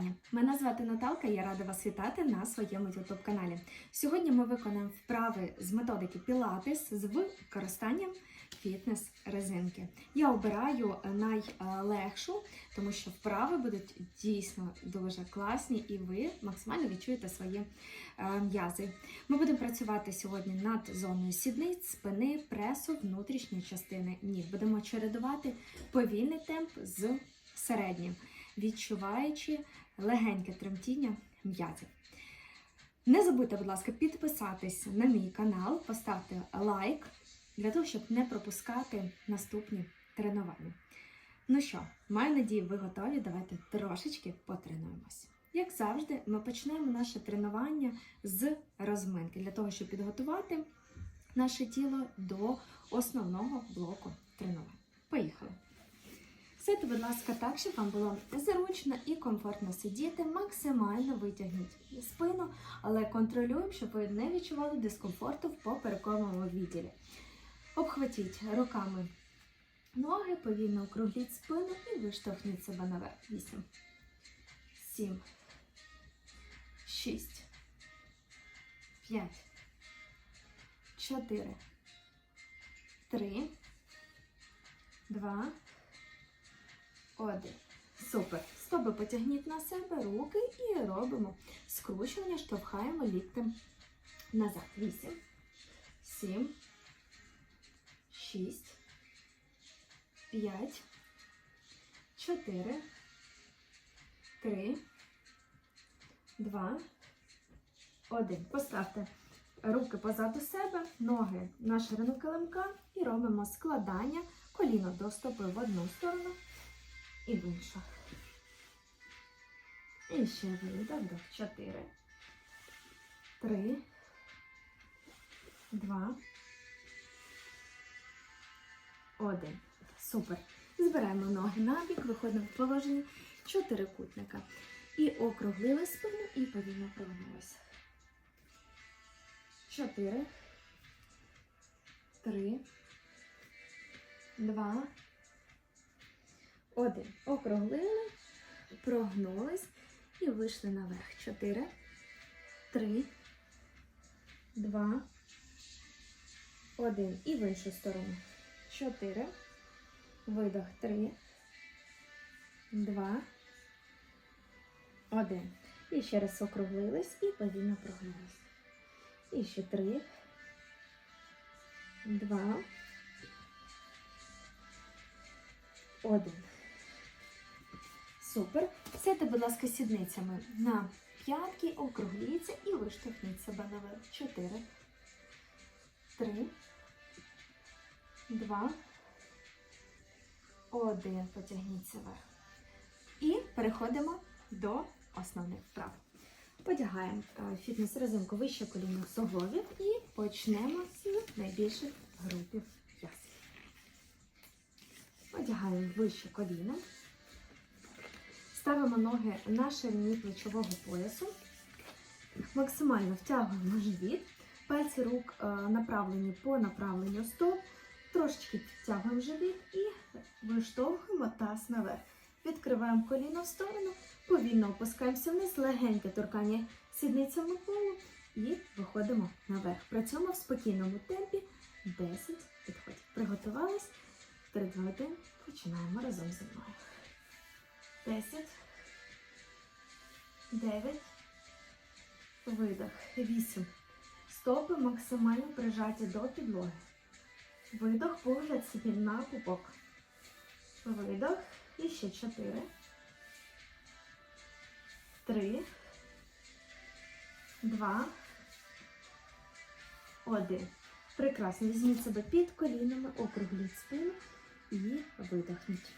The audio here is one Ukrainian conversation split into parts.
вітання! Мене звати Наталка, я рада вас вітати на своєму youtube каналі. Сьогодні ми виконаємо вправи з методики Pilates з використанням фітнес-резинки. Я обираю найлегшу, тому що вправи будуть дійсно дуже класні і ви максимально відчуєте свої е, м'язи. Ми будемо працювати сьогодні над зоною сідниць, спини, пресу, внутрішньої частини ніг. Будемо чередувати повільний темп з середнім, відчуваючи легеньке тремтіння м'язів. Не забудьте, будь ласка, підписатись на мій канал, поставте лайк для того, щоб не пропускати наступні тренування. Ну що, маю надію, ви готові. Давайте трошечки потренуємось. Як завжди, ми почнемо наше тренування з розминки для того, щоб підготувати наше тіло до основного блоку тренувань. Поїхали! Сидьте, будь ласка, так, щоб вам було зручно і комфортно сидіти. Максимально витягніть спину, але контролюємо, щоб ви не відчували дискомфорту в поперековому відділі. Обхватіть руками ноги, повільно округліть спину і виштовхніть себе наверх. 8, 7, 6, 5, 4, 3, 2, один. Супер. Стопи потягніть на себе руки і робимо скручування, штовхаємо ліктем назад. Вісім, сім, шість, п'ять, чотири, три, два, один. Поставте руки позаду себе, ноги на ширину килимка і робимо складання коліно до стопи в одну сторону і в іншу. І ще до 4, 3, 2, 1. Супер. Збираємо ноги на бік, виходимо в положення чотирикутника. І округлили спину і повільно прогнулися. 4, 3, 2, один. Округлили, прогнулись і вийшли наверх. Чотири, три, два, один. І в іншу сторону. Чотири. Видох. Три, два, один. І ще раз округлились і повільно прогнулись. І ще три, два, один. Супер. Сядьте, будь ласка, сідницями на п'ятки, округліться і виштовхніть себе наверх. Чотири, три, два, один. Потягніться вверх. І переходимо до основних вправ. Подягаємо е, фітнес-резинку вище колінних суглобів і почнемо з найбільших групів м'язів. Одягаємо вище коліно. Ставимо ноги на ширині плечового поясу. Максимально втягуємо живіт. Пальці рук е, направлені по направленню стоп. Трошечки підтягуємо живіт і виштовхуємо таз наверх. Відкриваємо коліно в сторону, повільно опускаємося вниз, легеньке торкання сідницями полу і виходимо наверх. Працюємо в спокійному темпі 10 підходів. Приготувались. 3, 2, 1. Починаємо разом зі мною. 10, 9, видох, 8. Стопи максимально прижаті до підлоги. Видох, погляд собі на пупок. Видох. І ще 4, 3, 2, 1. Прекрасно. Візьміть себе під колінами, округліть спину і видохніть.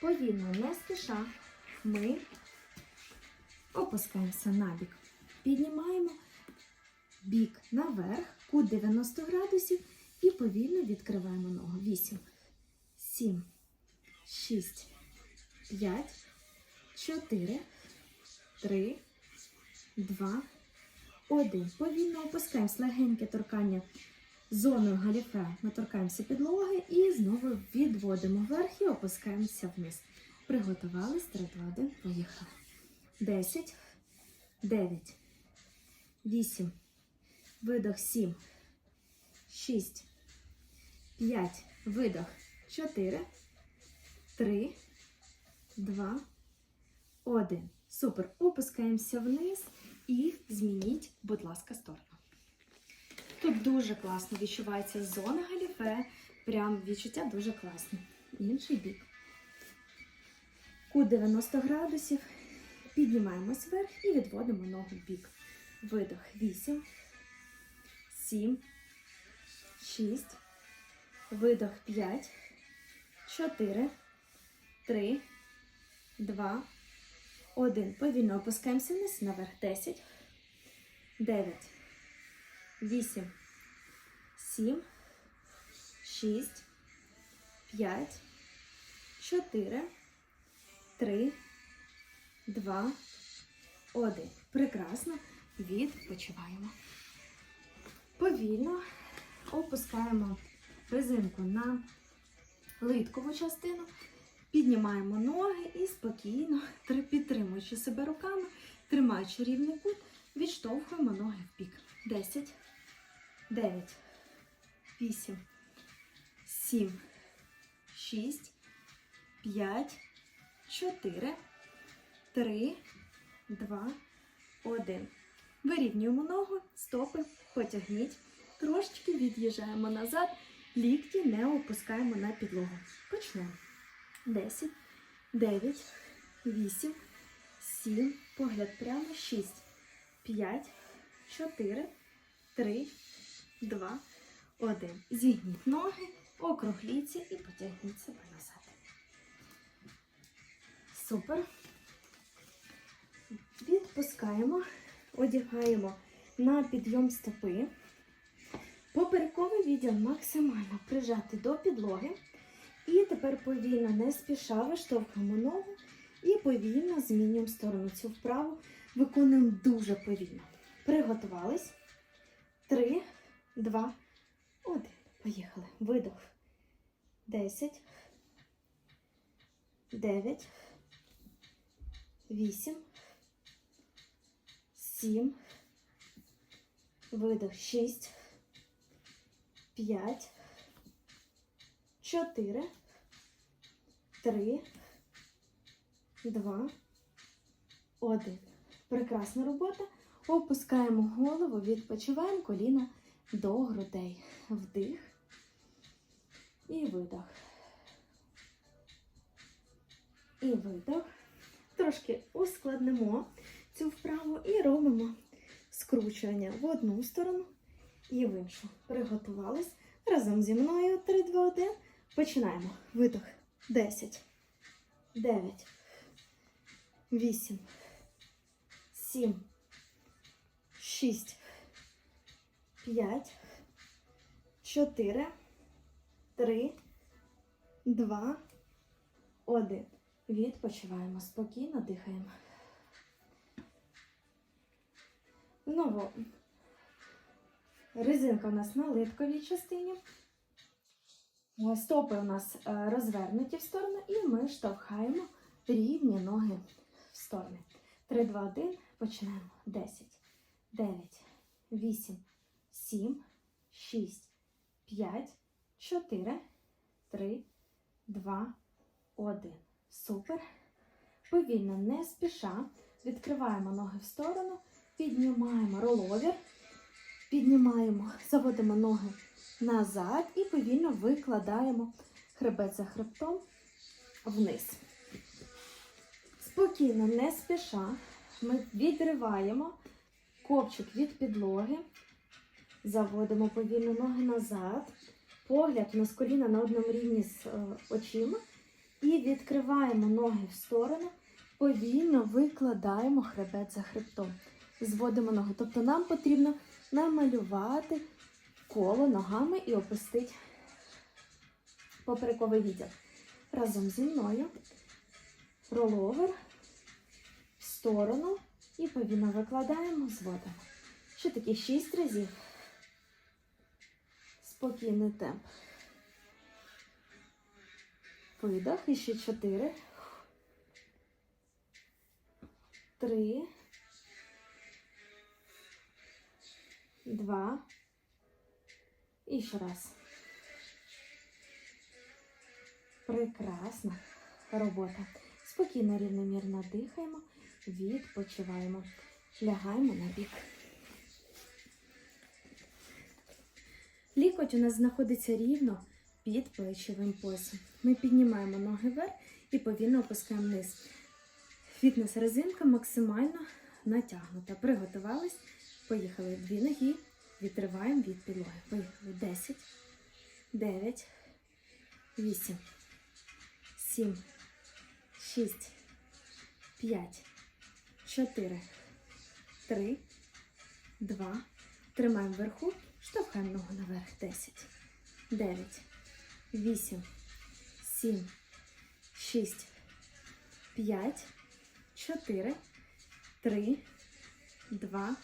Повільно, не спіша, ми опускаємося на бік. Піднімаємо бік наверх, кут 90 градусів і повільно відкриваємо ногу. 8, 7, 6, 5, 4, 3, 2, 1. Повільно опускаємось легеньке торкання зоною галіфе. Ми торкаємося підлоги і знову відводимо вверх і опускаємося вниз. Приготувались, 3, 2, 1, поїхали. 10, 9, 8, видох 7, 6, 5, видох 4, 3, 2, 1. Супер. Опускаємося вниз і змініть, будь ласка, сторону. Дуже класно відчувається зона галіфе. Прям відчуття дуже класні. Інший бік. Кут 90 градусів. Піднімаємось вверх і відводимо ногу в бік. Видох 8, 7, 6, видох 5, 4, 3, 2, 1. Повільно опускаємося вниз наверх. 10, 9, 8, 7, 6, 5, 4, 3, 2, 1. Прекрасно. Відпочиваємо. Повільно опускаємо резинку на литкову частину, піднімаємо ноги і спокійно, підтримуючи себе руками, тримаючи рівний кут, відштовхуємо ноги в бік. 10, 9, 8, 7, 6, 5, 4, 3, 2, 1. Вирівнюємо ногу, стопи, потягніть. Трошечки від'їжджаємо назад, лікті не опускаємо на підлогу. Почнемо. 10, 9, 8, 7, погляд прямо, 6, 5, 4, 3, 2, 1. Зігніть ноги, округліться і потягніть себе назад. Супер. Відпускаємо, одягаємо на підйом стопи. Поперековий відділ максимально прижати до підлоги. І тепер повільно, не спіша, виштовхуємо ногу і повільно змінюємо сторону цю вправу. Виконуємо дуже повільно. Приготувались. Три, два, один. Поїхали. Видох. Десять. Дев'ять. Вісім. Сім. Видох. Шість. П'ять. Чотири. Три. Два. Один. Прекрасна робота. Опускаємо голову, відпочиваємо коліна до грудей. Вдих. І видох. І видох. Трошки ускладнимо цю вправу і робимо скручування в одну сторону і в іншу. Приготувались. Разом зі мною 3, 2, 1. Починаємо. Видох. 10, 9, 8, 7, 6, 5, 4, 3, 2, 1. Відпочиваємо спокійно, дихаємо. Знову резинка у нас на литковій частині. Е, Стопи у нас е, розвернуті в сторону, і ми штовхаємо рівні ноги в сторони. 3, 2, 1. Починаємо. 10, 9, 8, 7, 6, 5, 4, 3, 2, 1. Супер. Повільно, не спіша. Відкриваємо ноги в сторону, піднімаємо роловір, піднімаємо, заводимо ноги назад і повільно викладаємо хребет за хребтом вниз. Спокійно, не спіша, ми відриваємо копчик від підлоги, заводимо повільно ноги назад, погляд у нас коліна на одному рівні з е, очима. І відкриваємо ноги в сторону, повільно викладаємо хребет за хребтом. Зводимо ноги. Тобто нам потрібно намалювати коло ногами і опустити поперековий відділ. Разом зі мною роловер в сторону і повільно викладаємо, зводимо. Ще такі 6 разів. Спокійний темп. Видох. І ще 4. три, два. І ще раз. Прекрасна робота. Спокійно, рівномірно дихаємо, відпочиваємо. Лягаємо на бік. Лікоть у нас знаходиться рівно під плечовим поясом. Ми піднімаємо ноги вверх і повільно опускаємо вниз. Фітнес-резинка максимально натягнута. Приготувались. Поїхали. Дві ноги. Відриваємо від підлоги. Поїхали. 10, 9, 8, 7, 6, 5, 4, 3, 2. Тримаємо вверху. Штовхаємо ногу наверх. 10, 9, 8, 7, 6, 5, 4, 3, 2,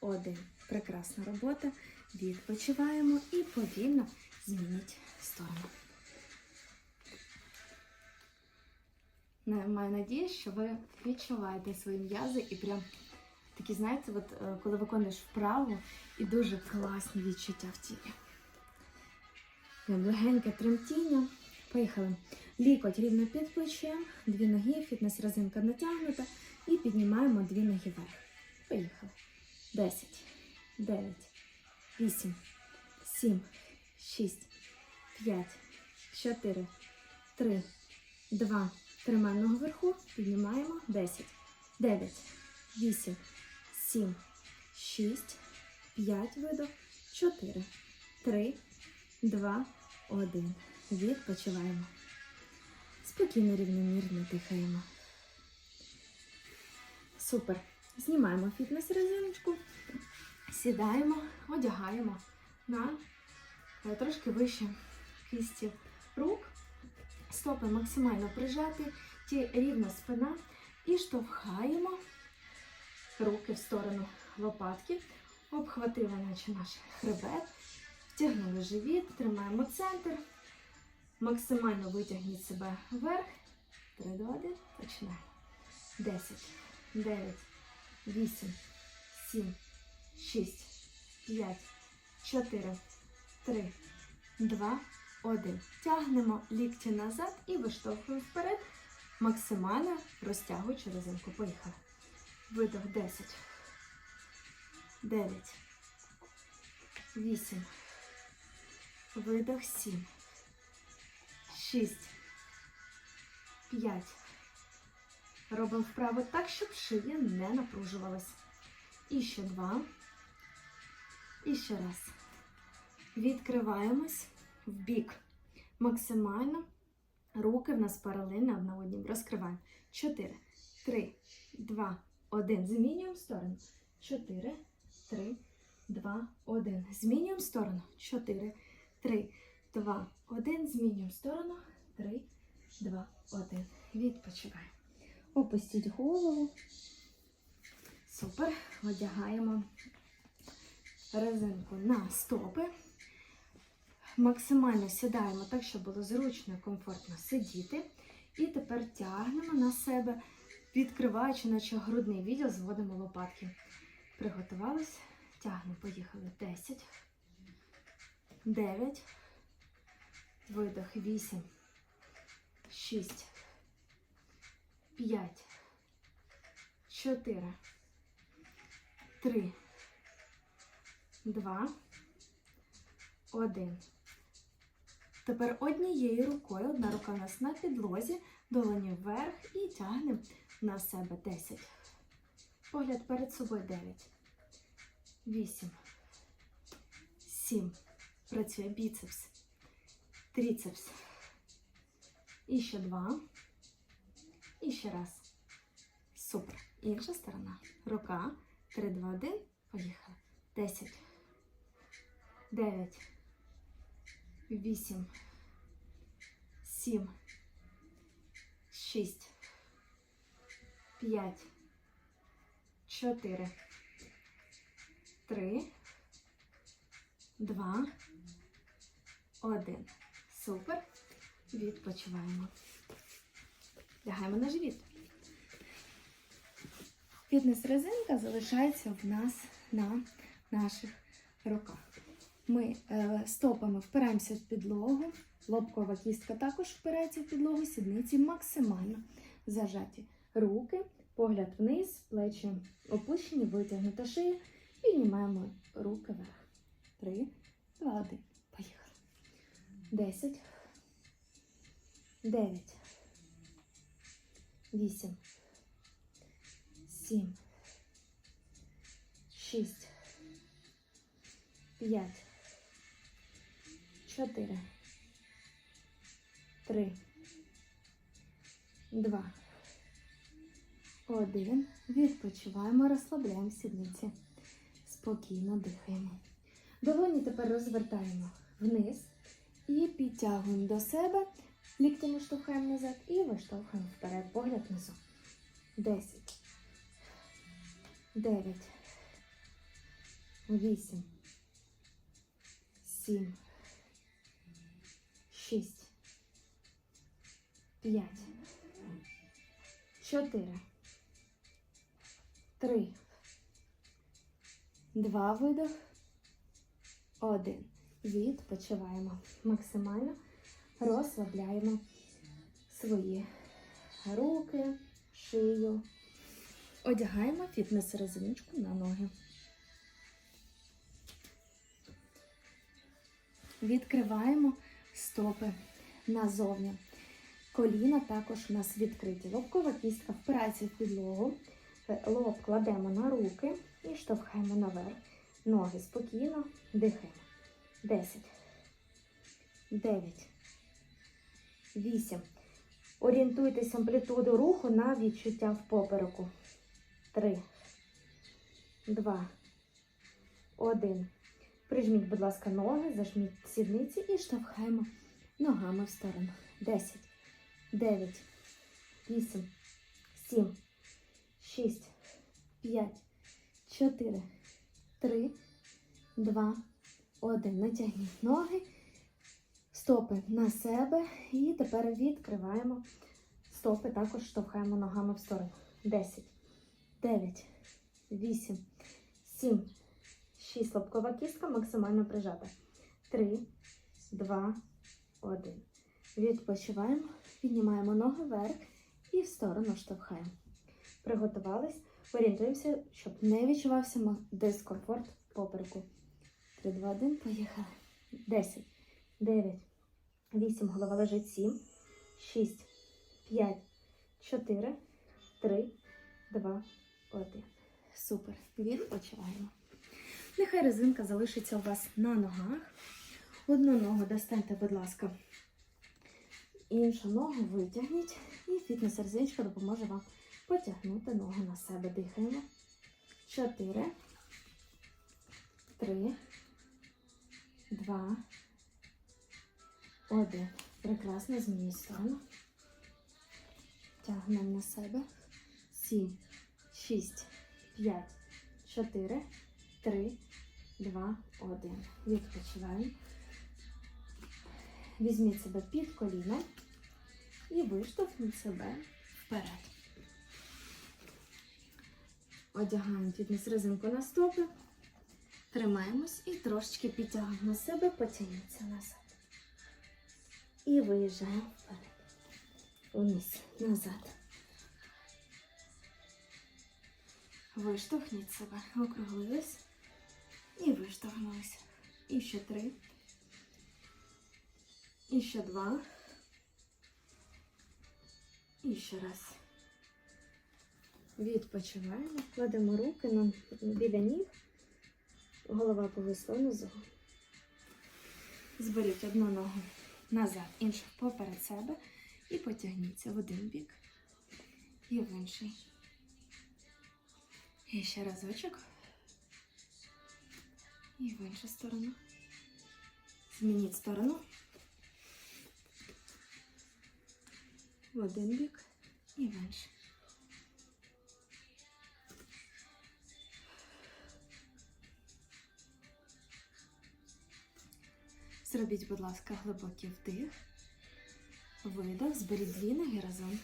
1. Прекрасна робота. Відпочиваємо і повільно змініть сторону. Маю надію, що ви відчуваєте свої м'язи і прям такі, знаєте, от, е, коли виконуєш вправу і дуже класні відчуття в тілі. Легеньке тремтіння. Поїхали. Лікоть рівно під плечем, дві ноги, фітнес-резинка натягнута і піднімаємо дві ноги вверх. Поїхали. 10, 9, 8, 7, 6, 5, 4, 3, 2. Тримаємо вверху, піднімаємо. 10, 9, 8, 7, 6, 5 видох, 4, 3, 2, 1. Відпочиваємо. Спокійно, рівномірно дихаємо. Супер. Знімаємо фітнес-резиночку, сідаємо, одягаємо. На е, трошки вище кисті рук. Стопи максимально прижаті, ті рівна спина. І штовхаємо руки в сторону лопатки, обхватили наче наш хребет, втягнули живіт, тримаємо центр, максимально витягніть себе вверх. 3, 2, 1, починаємо. 10, 9, 8, 7, 6, 5, 4, 3, 2, 1. Тягнемо лікті назад і виштовхуємо вперед, максимально розтягуючи резинку. Поїхали. Видох 10, 9, 8, видох 7, 6, 5. Робимо вправо так, щоб шия не напружувалась. І ще два. І ще раз. Відкриваємось в бік. Максимально. Руки в нас паралельно одна однім. Розкриваємо. 4, 3, 2, 1. Змінюємо сторону. 4, 3, 2, 1. Змінюємо сторону. 4, 3, 2, 1. Змінюємо сторону. 3, 2, 1. Відпочиваємо. Опустіть голову. Супер. Одягаємо резинку на стопи. Максимально сідаємо так, щоб було зручно і комфортно сидіти. І тепер тягнемо на себе, відкриваючи, наче грудний відділ, зводимо лопатки. Приготувались. Тягнемо, поїхали. 10, 9, видох, 8, 6, 5, 4, 3, 2, 1. Тепер однією рукою, одна рука у нас на підлозі, долоні вверх і тягнемо на себе 10. Погляд перед собою 9. 8. 7. Працює біцепс. Тріцепс. І ще два. І ще раз. Супер. Інша сторона. Рука. 3, 2, 1. Поїхали. 10. 9. 8. 7. 6. 5. 4. 3. 2. 1. Супер. Відпочиваємо. Лягаємо на живіт. Фітнес-резинка залишається в нас на наших руках. Ми е, стопами впираємося в підлогу, лобкова кістка також впирається в підлогу, сідниці максимально зажаті. Руки, погляд вниз, плечі опущені, витягнута шия. Піднімаємо руки вверх. Три, два, один. Поїхали. Десять. Дев'ять. Вісім. Сім. Шість. П'ять. Чотири. Три. Два. Один. Відпочиваємо, розслабляємо сідниці. Спокійно дихаємо. Долоні тепер розвертаємо вниз і підтягуємо до себе. Ліктями штовхаємо назад і виштовхуємо вперед. Погляд внизу. Десять. Дев'ять. Вісім. Сім. Шість. П'ять. Чотири. Три. Два видох. Один. Відпочиваємо. Максимально розслабляємо свої руки, шию. Одягаємо фітнес-резиночку на ноги. Відкриваємо стопи назовні. Коліна також у нас відкриті. Лобкова кістка впирається в підлогу. Е, Лоб кладемо на руки і штовхаємо наверх. Ноги спокійно дихаємо. 10, 9, 8. Орієнтуйтесь амплітуду руху на відчуття в попереку. 3, 2, 1. Прижміть, будь ласка, ноги, зажміть сідниці і штовхаємо ногами в сторону. 10, 9, 8, 7, 6, 5, 4, 3, 2, 1. Натягніть ноги, стопи на себе. І тепер відкриваємо стопи, також штовхаємо ногами в сторону. 10, 9, 8, 7, 6. Лобкова кістка максимально прижата. 3, 2, 1. Відпочиваємо, піднімаємо ноги вверх і в сторону штовхаємо. Приготувались. Орієнтуємося, щоб не відчувався дискомфорт попереку. 3, 2, 1, поїхали. 10, 9, 8, голова лежить 7, 6, 5, 4, 3, 2, 1. Супер. Відпочиваємо. Нехай резинка залишиться у вас на ногах. Одну ногу достаньте, будь ласка. Іншу ногу витягніть. І фітнес-резиночка допоможе вам потягнути ногу на себе. Дихаємо. Чотири. Три. Два. Один. Прекрасно. Змінюй сторону. Тягнемо на себе. Сім. Шість. П'ять. Чотири. Три. Два. Один. Відпочиваємо. Візьміть себе під коліно і виштовхніть себе вперед. Одягаємо фітнес-резинку на стопи, тримаємось і трошечки підтягуємо себе, потягніться назад. І виїжджаємо вперед. Вниз, назад. Виштовхніть себе, округлились і виштовхнулися. І ще три. І ще два. І ще раз. Відпочиваємо, кладемо руки на, біля ніг, голова повисла внизу. Зберіть одну ногу назад, іншу поперед себе і потягніться в один бік і в інший. І ще разочок. І в іншу сторону. Змініть сторону. В один бік і в інший. Зробіть, будь ласка, глибокий вдих, видох, зберіть дві ноги разом.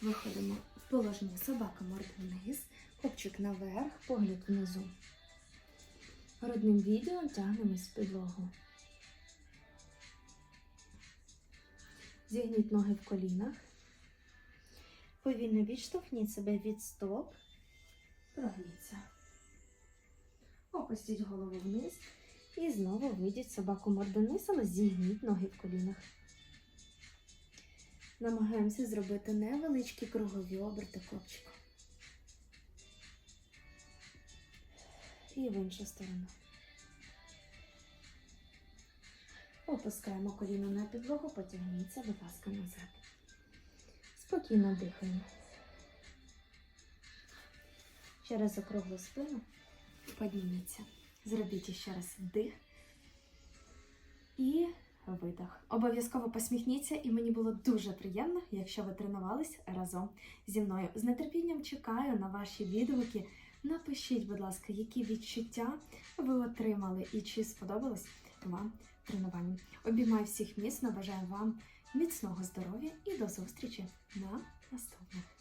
Виходимо в положення собака морда вниз, Копчик наверх, погляд внизу. Грудним відділом тягнемось в підлогу. Зігніть ноги в колінах. Повільно відштовхніть себе від стоп. Прогніться. Опустіть голову вниз. І знову вийдіть собаку морду вниз, але зігніть ноги в колінах. Намагаємося зробити невеличкі кругові оберти копчиком. І в іншу сторону. Опускаємо коліно на підлогу, потягніться, будь ласка, назад. Спокійно дихаємо. Через округлу спину подніметься. Зробіть ще раз вдих і видох. Обов'язково посміхніться, і мені було дуже приємно, якщо ви тренувались разом зі мною. З нетерпінням чекаю на ваші відгуки. Напишіть, будь ласка, які відчуття ви отримали і чи сподобалось вам тренування. Обіймаю всіх міцно, бажаю вам міцного здоров'я і до зустрічі на наступних.